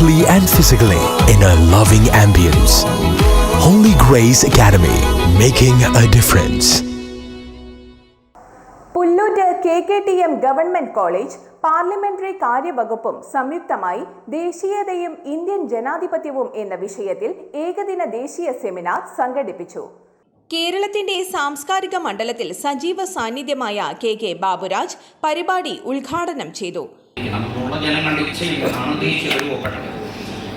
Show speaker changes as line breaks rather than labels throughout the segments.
mentally and physically in a loving ambience. Holy Grace Academy, making a difference.
Pullut K K T M government college parliamentary കാര്യവകുപ്പും സംയുക്തമായി ദേശീയതയും Indian ജനാധിപത്യവും എന്ന വിഷയത്തിൽ ഏകദിന ദേശീയ seminar സംഘടിപ്പിച്ചു കേരളത്തിന്റെ സാംസ്കാരിക മണ്ഡലത്തിൽ സജീവ സാന്നിധ്യമായ കെ കെ ബാബുരാജ് പരിപാടി ഉദ്ഘാടനം ചെയ്തു
നമുക്കുള്ള ജനങ്ങളുടെ ഇച്ഛയില്ലെന്നാണ് ദേശീയത രൂപപ്പെട്ടത്.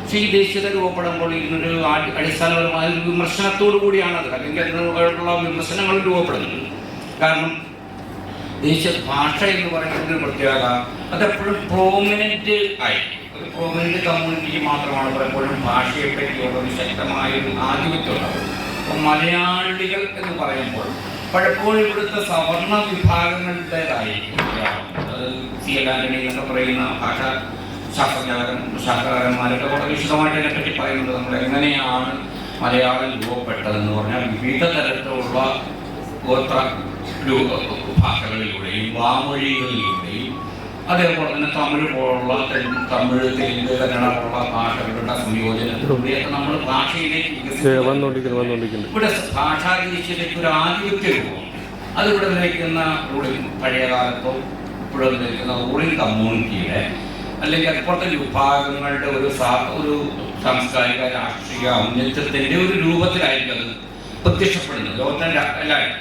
പക്ഷേ ഈ ദേശീയത രൂപപ്പെടുമ്പോൾ ഇതിനൊരു അടിസ്ഥാനപരമായ ഒരു വിമർശനത്തോടു കൂടിയാണത്. അല്ലെങ്കിൽ അതിനുള്ള വിമർശനങ്ങൾ രൂപപ്പെടുന്നത് കാരണം ദേശീയ ഭാഷ എന്ന് പറയുന്നത് ഒരു പ്രത്യേകത അതെപ്പോഴും പ്രോമിനന്റ് ആയി. ഒരു പ്രോമിനന്റ് കമ്മ്യൂണിറ്റിക്ക് മാത്രമാണ് പലപ്പോഴും ഭാഷയെ ഒരു ശക്തമായ ഒരു ആധിപത്യം ഉണ്ടാവുന്നത് അപ്പം മലയാളികൾ എന്ന് പറയുമ്പോൾ പലപ്പോഴും ഇവിടുത്തെ സവർണ വിഭാഗങ്ങളുടേതായിരിക്കും. അത് സി പറയുന്ന ഭാഷ ശാസ്ത്രജ്ഞാകൻ ശാസ്ത്രകാരന്മാരൊക്കെ വളരെ വിശദമായിട്ട് അതിനെപ്പറ്റി പറയുന്നുണ്ട്. നമ്മൾ എങ്ങനെയാണ് മലയാളം രൂപപ്പെട്ടതെന്ന് പറഞ്ഞാൽ വിവിധ തരത്തിലുള്ള ഗോത്ര ഭാഷകളിലൂടെയും വാമൊഴികളിലൂടെയും അതേപോലെ തന്നെ തമിഴ് പോലുള്ള തമിഴ് തെലുങ്ക് കന്നഡ പോലുള്ള ഭാഷകളുടെ സംയോജനത്തിലൂടെയൊക്കെ നമ്മൾ ഭാഷയിലേക്ക് ഇവിടെ ഭാഷാ ദേശീയതയ്ക്ക് ഒരു ആധിപത്യം രൂപം അത് ഇവിടെ നിൽക്കുന്ന റൂളിംഗ് പഴയ കാലത്തോ ഇവിടെ നിൽക്കുന്ന റൂളിംഗ് കമ്മ്യൂണിറ്റിയുടെ അല്ലെങ്കിൽ അപ്പുറത്തെ വിഭാഗങ്ങളുടെ ഒരു ഒരു സാംസ്കാരിക രാഷ്ട്രീയ ഔന്നത്യത്തിന്റെ ഒരു രൂപത്തിലായിരിക്കും അത് പ്രത്യക്ഷപ്പെടുന്നത്. ലോകത്തിന്റെ എല്ലാവരും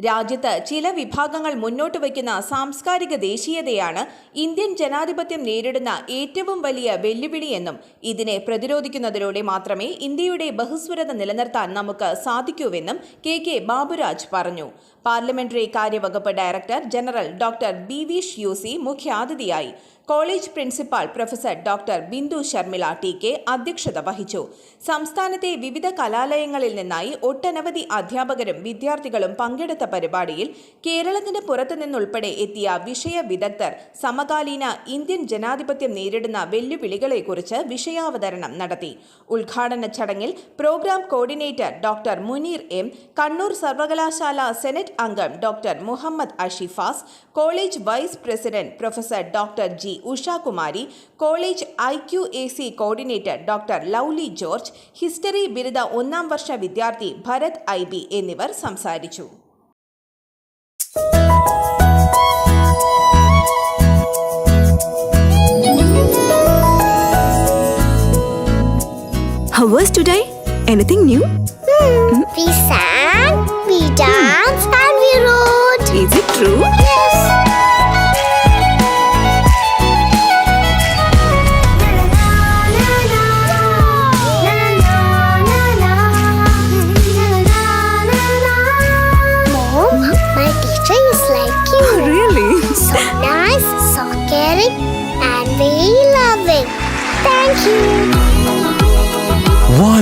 രാജ്യത്ത് ചില വിഭാഗങ്ങൾ മുന്നോട്ട് വയ്ക്കുന്ന സാംസ്കാരിക ദേശീയതയാണ് ഇന്ത്യൻ ജനാധിപത്യം നേരിടുന്ന ഏറ്റവും വലിയ വെല്ലുവിളിയെന്നും ഇതിനെ പ്രതിരോധിക്കുന്നതിലൂടെ മാത്രമേ ഇന്ത്യയുടെ ബഹുസ്വരത നിലനിർത്താൻ നമുക്ക് സാധിക്കൂവെന്നും കെ കെ ബാബുരാജ് പറഞ്ഞു. Parliamentary കാര്യവകുപ്പ് director general doctor B V ഷ്യൂസി മുഖ്യാതിഥിയായി. College principal professor doctor Bindu Sharmila T K അധ്യക്ഷത വഹിച്ചു. സംസ്ഥാനത്തെ വിവിധ കലാലയങ്ങളിൽ നിന്നായി ഒട്ടനവധി അധ്യാപകരും വിദ്യാർത്ഥികളും പങ്കെടുത്ത പരിപാടിയിൽ കേരളത്തിന് പുറത്തു നിന്നുൾപ്പെടെ എത്തിയ വിഷയ വിദഗ്ധർ സമകാലീന ഇന്ത്യൻ ജനാധിപത്യം നേരിടുന്ന വെല്ലുവിളികളെക്കുറിച്ച് വിഷയാവതരണം നടത്തി. ഉദ്ഘാടന ചടങ്ങിൽ programme coordinator doctor Muneer M Kannur സർവകലാശാല സെനറ്റ് അംഗം doctor Muhammad Ashifas college vice president professor doctor G Ushakumari college I Q A C coordinator doctor Lovely George history ബിരുദ ഒന്നാം വർഷ വിദ്യാർത്ഥി ഭരത് ഐ ബി എന്നിവർ സംസാരിച്ചു.
How was today? Anything new?
We sang, we danced, and we wrote.
Is it true?
Yes. Mom, my teacher is like you.
Oh, really?
So nice, so caring, and very loving. Thank you.